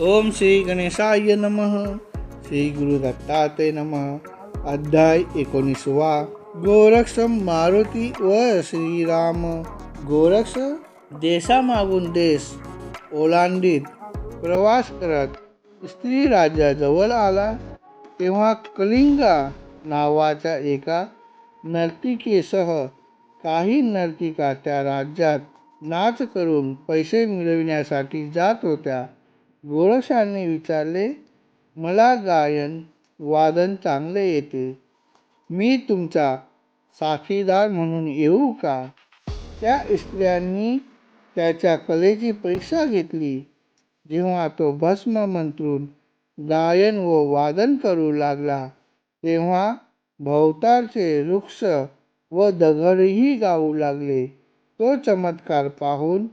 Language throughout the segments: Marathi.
ओम श्री गणेशाय नमः. श्री गुरु दत्ताते नमः. अध्याय एकोणीसवा. गोरक्ष मारुती व श्रीराम. गोरक्ष देशामागून देश. ओलांडीत प्रवास करत स्त्री राज्याजवळ आला. तेव्हा कलिंगा नावाच्या एका नर्तिकेसह काही नर्तिका त्या राज्यात नाच करून पैसे मिळविण्यासाठी जात होत्या. गोरक्षाने विचारले मला गायन वादन चांगले येते. मी तुमचा साथीदार म्हणून येऊ का? त्या स्त्रियांनी त्याच्या कलेची परीक्षा घेतली. जेव्हा तो भस्म मंत्रून गायन व वादन करू लागला तेव्हा भोवतालचे वृक्ष व दगडही गाऊ लागले. तो चमत्कार पाहून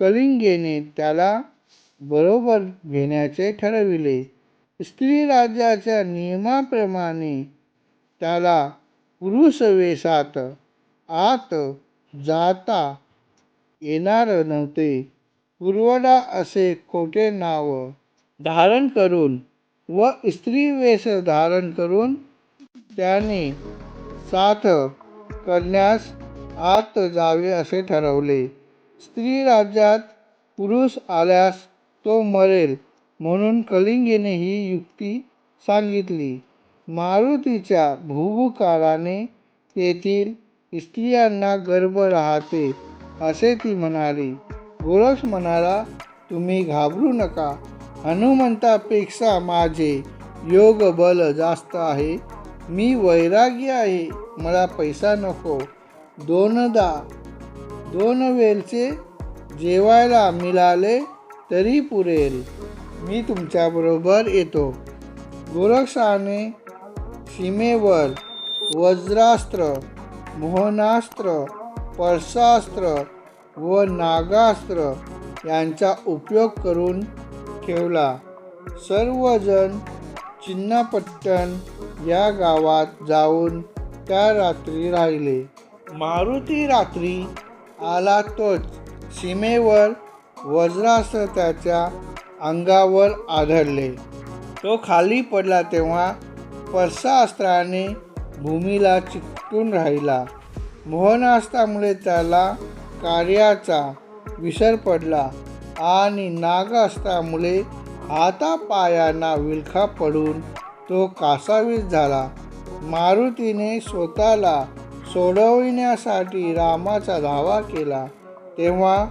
कलिंगेने त्याला बरोबर घेण्याचे ठरविले. स्त्री राज्याच्या नियमाप्रमाणे त्याला पुरुष वेशात आत जाता येणार नव्हते. पूर्वडा असे खोटे नाव धारण करून व स्त्री वेश धारण करून त्याने साथ करण्यास आत जावे असे ठरवले. स्त्री राज्यात पुरुष आल्यास तो मरेल म्हणून कलिंगेने ही युक्ती सांगितली. मारुतीच्या भूभुकाराने तेथील स्त्रियांना गर्भ राहते असे ती म्हणाली. गोरस म्हणाला तुम्ही घाबरू नका. हनुमंतापेक्षा माझे योग बल जास्त आहे. मी वैरागी आहे. मला पैसा नको. दोनदा दोन वेळचे जेवायला मिळाले तरी पुरेल. मी तुमच्याबरोबर येतो. गोरक्षाने सीमेवर वज्रास्त्र मोहनास्त्र परशास्त्र व नागास्त्र यांचा उपयोग करून ठेवला. सर्वजण चिन्नापट्टण या गावात जाऊन त्या रात्री राहिले. मारुती रात्री आला तोच. सीमेवर वज्रास्त्र त्याच्या अंगावर आढळले. तो खाली पडला तेव्हा परसास्त्राने भूमीला चिकटून राहिला. मोहनास्त्रामुळे त्याला कार्याचा विसर पडला आणि नागास्त्रामुळे हातापायांना विलखा पडून तो कासावीस झाला. मारुतीने स्वतःला सोडविण्यासाठी रामाचा धावा केला. तेव्हा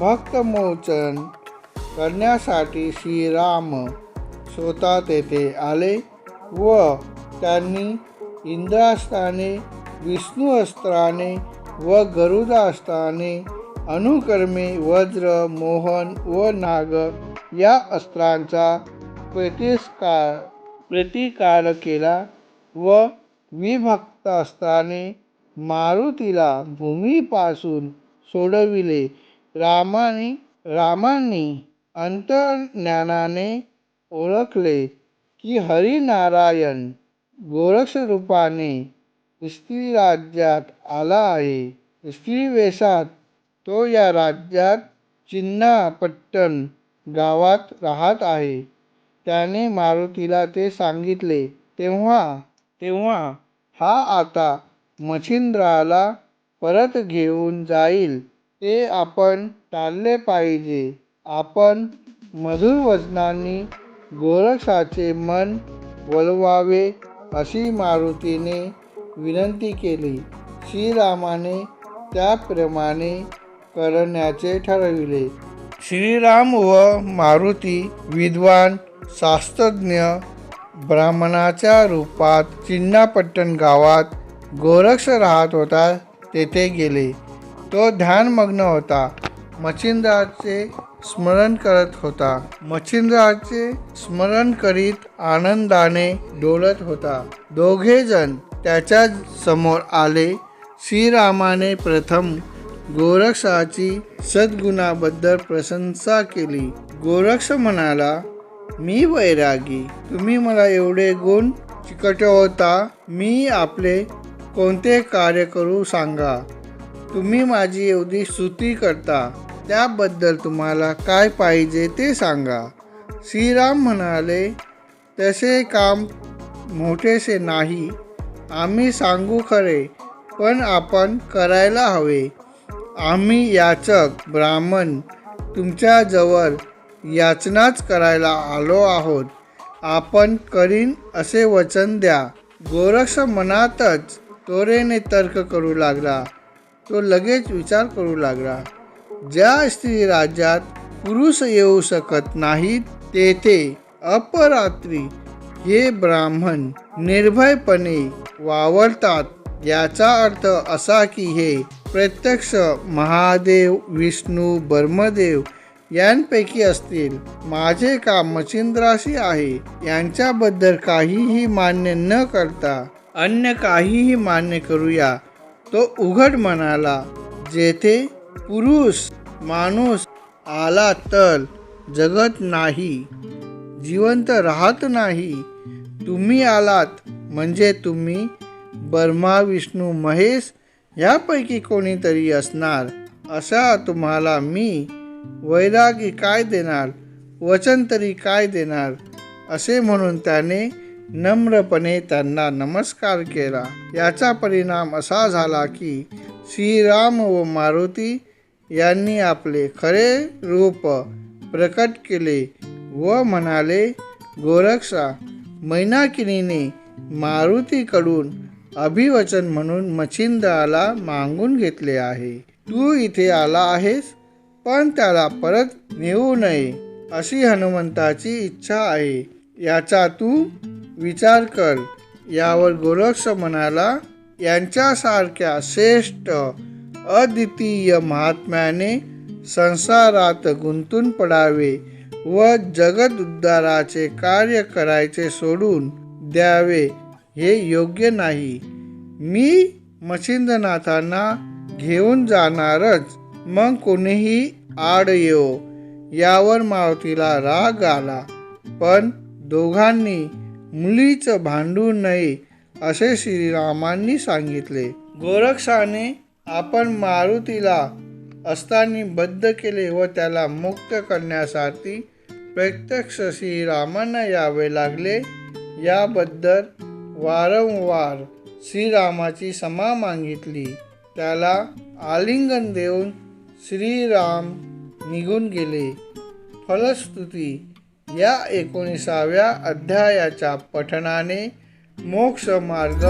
भक्तमोचन करण्यासाठी श्रीराम स्वतः तेथे आले व त्यांनी इंद्रास्त्राने विष्णू अस्त्राने व गरुडास्त्राने अनुकर्मे वज्र मोहन व नाग या अस्त्रांचा प्रतिस्कार प्रतिकार केला व विभक्त अस्त्राने मारुतीला भूमीपासून सोडविले. रामाने रामांनी अंतर्ज्ञानाने ओळखले की हरिनारायण गोरक्षरूपाने स्त्री राज्यात आला आहे. स्त्री वेशात तो या राज्यात चिन्नापट्टण गावात राहत आहे. त्याने मारुतीला ते सांगितले तेव्हा तेव्हा हा आता मच्छिंद्राला परत घेऊन जाईल. ते आपण टाळले पाहिजे. आपण मधुर वचनांनी गोरक्षाचे मन वळवावे अशी मारुतीने विनंती केली. श्रीरामाने त्याप्रमाणे करण्याचे ठरविले. श्रीराम व मारुती विद्वान शास्त्रज्ञ ब्राह्मणाच्या रूपात चिन्नापट्टण गावात गोरक्ष राहत होता तेथे गेले. तो ध्यानमग्न होता. मच्छिंद्राचे स्मरण करत होता. मच्छिंद्राचे स्मरण करीत आनंदाने डोलत होता. दोघेजण त्याच्यासमोर आले. श्रीरामाने प्रथम गोरक्षाची सद्गुणाबद्दल प्रशंसा केली. गोरक्ष म्हणाला मी वैरागी. तुम्ही मला एवढे गुण चिकटवता मी आपले कोणते कार्य करू सांगा? तुम्ही माझी एवढी स्तुती करता त्याबद्दल तुम्हाला काय पाहिजे ते सांगा. श्रीराम म्हणाले तसे काम मोठेसे नाही आम्ही सांगू खरे पण आपण करायला हवे. आम्ही याचक ब्राह्मण तुमच्याजवळ याचनाच करायला आलो आहोत. आपण करीन असे वचन द्या. गोरक्ष मनातच तोरेने तर्क करू लागला. तो लगेच विचार करू लागला. ज्या स्त्री राज्यात पुरुष येऊ शकत नाहीत तेथे अपरात्री हे ब्राह्मण निर्भयपणे वावरतात. याचा अर्थ असा की हे प्रत्यक्ष महादेव विष्णू ब्रह्मदेव यांपैकी असतील. माझे काम मच्छिंद्राशी आहे. यांच्याबद्दल काहीही मान्य न करता अन्य काहीही मान्य करूया. तो उघड म्हणाला जेथे पुरुष माणूस आला तर जगत नाही जिवंत राहत नाही. तुम्ही आलात म्हणजे तुम्ही ब्रह्मा विष्णू महेश यापैकी कोणीतरी असणार असा तुम्हाला मी वैरागी काय देणार वचन तरी काय देणार असे म्हणून त्याने नम्रपणे त्यांना नमस्कार केला. याचा परिणाम असा झाला की श्रीराम व मारुती यांनी आपले खरे रूप प्रकट केले व म्हणाले गोरक्षा मैनाकिनीने मारुतीकडून अभिवचन म्हणून मच्छिंद्राला मागून घेतले आहे. तू इथे आला आहेस पण त्याला परत नेऊ नये अशी हनुमंताची इच्छा आहे. याचा तू विचार कर. यावर गोरक्ष म्हणाला यांच्यासारख्या श्रेष्ठ अद्वितीय महात्म्याने संसारात गुंतून पडावे व जगद उद्धाराचे कार्य करायचे सोडून द्यावे हे योग्य नाही. मी मच्छिंद्रनाथांना घेऊन जाणारच मग कोणीही आड येऊ यावर मारुतीला राग आला. पण दोघांनी मुलीचं भांडू नये असे श्रीरामांनी सांगितले. गोरक्षाने आपण मारुतीला असताना बद्ध केले व त्याला मुक्त करण्यासाठी प्रत्यक्ष श्रीरामांना यावे लागले. याबद्दल वारंवार श्रीरामाची क्षमा मागितली. त्याला आलिंगन देऊन श्रीराम निघून गेले. फलस्तुती या एकोणीसाव्या अध्यायाच्या पठणाने मोक्ष मार्ग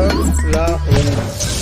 ला होईल